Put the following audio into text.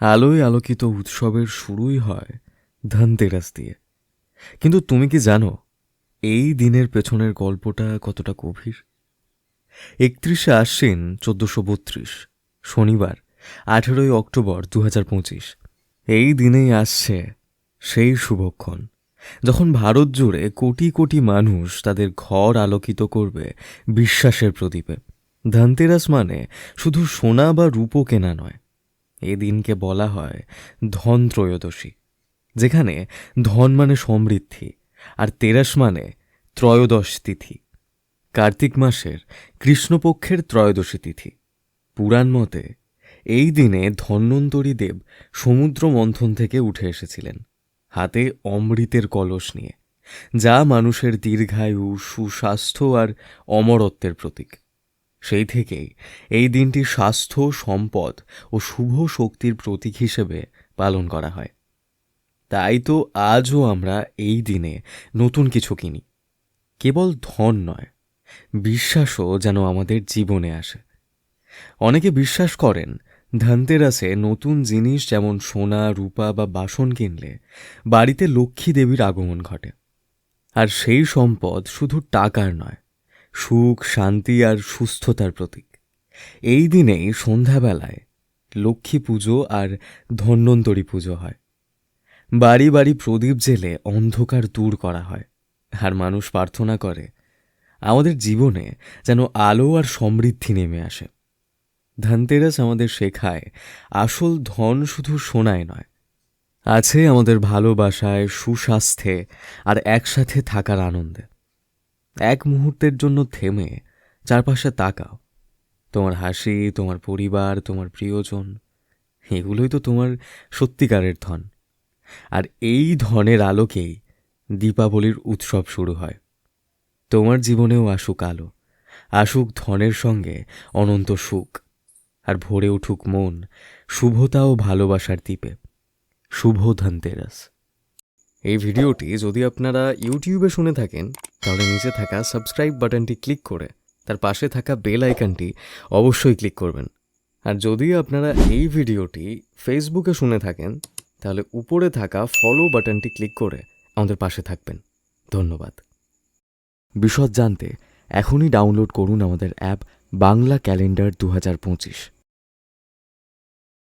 আলোয় আলোকিত উৎসবের শুরুই হয় ধনতেরাস দিয়ে। কিন্তু তুমি কি জানো, এই দিনের পেছনের গল্পটা কতটা গভীর? একত্রিশে আশ্বিন চোদ্দশো বত্রিশ, শনিবার, আঠেরোই অক্টোবর দু পঁচিশ। এই দিনেই আসছে সেই শুভক্ষণ, যখন ভারত জুড়ে কোটি কোটি মানুষ তাদের ঘর আলোকিত করবে বিশ্বাসের প্রদীপে। ধনতেরাস মানে শুধু সোনা বা রূপো কেনা নয় এই দিনকে বলা হয় ধন ত্রয়োদশী, যেখানে ধন মানে সমৃদ্ধি আর তেরাস মানে ত্রয়োদশ তিথি। কার্তিক মাসের কৃষ্ণপক্ষের ত্রয়োদশী তিথি। পুরাণ মতে এই দিনে ধন্বন্তরী দেব সমুদ্র মন্থন থেকে উঠে এসেছিলেন, হাতে অমৃতের কলস নিয়ে, যা মানুষের দীর্ঘায়ু, সুস্বাস্থ্য আর অমরত্বের প্রতীক। সেই থেকেই এই দিনটি স্বাস্থ্য, সম্পদ ও শুভ শক্তির প্রতীক হিসেবে পালন করা হয়। তাই তো আজও আমরা এই দিনে নতুন কিছু কিনি। কেবল ধন নয়, বিশ্বাসও যেন আমাদের জীবনে আসে। অনেকে বিশ্বাস করেন, ধনতেরাসে নতুন জিনিস যেমন সোনা, রূপা বা বাসন কিনলে বাড়িতে লক্ষ্মী দেবীর আগমন ঘটে। আর সেই সম্পদ শুধু টাকার নয় সুখ, শান্তি আর সুস্থতার প্রতীক। এই দিনেই সন্ধ্যাবেলায় লক্ষ্মী পুজো আর ধন্বন্তরী পুজো হয়। বাড়ি বাড়ি প্রদীপ জেলে অন্ধকার দূর করা হয় আর মানুষ প্রার্থনা করে, আমাদের জীবনে যেন আলো আর সমৃদ্ধি নেমে আসে। ধনতেরাস আমাদের শেখায়, আসল ধন শুধু সোনায় নয়। আছে আমাদের ভালোবাসায়, সুস্বাস্থ্যে আর একসাথে থাকার আনন্দে। এক মুহূর্তের জন্য থেমে চারপাশে তাকাও। তোমার হাসি, তোমার পরিবার, তোমার প্রিয়জন, এগুলোই তো তোমার সত্যিকারের ধন। আর এই ধনের আলোকেই দীপাবলির উৎসব শুরু হয়। তোমার জীবনেও আসুক আলো, আসুক ধনের সঙ্গে অনন্ত সুখ, আর ভরে উঠুক মন শুভতা ও ভালোবাসার দ্বীপে। শুভ ধনতেরাস। এই ভিডিওটি যদি আপনারা ইউটিউবে শুনে থাকেন তাহলে নিচে থাকা সাবস্ক্রাইব বাটনটি ক্লিক করে তার পাশে থাকা বেল আইকনটি অবশ্যই ক্লিক করবেন। আর যদি আপনারা এই ভিডিওটি ফেসবুকে শুনে থাকেন, তাহলে উপরে থাকা ফলো বাটনটি ক্লিক করে আমাদের পাশে থাকবেন। ধন্যবাদ। বিশদ জানতে এখনই ডাউনলোড করুন আমাদের অ্যাপ বাংলা ক্যালেন্ডার দু হাজার পঁচিশ।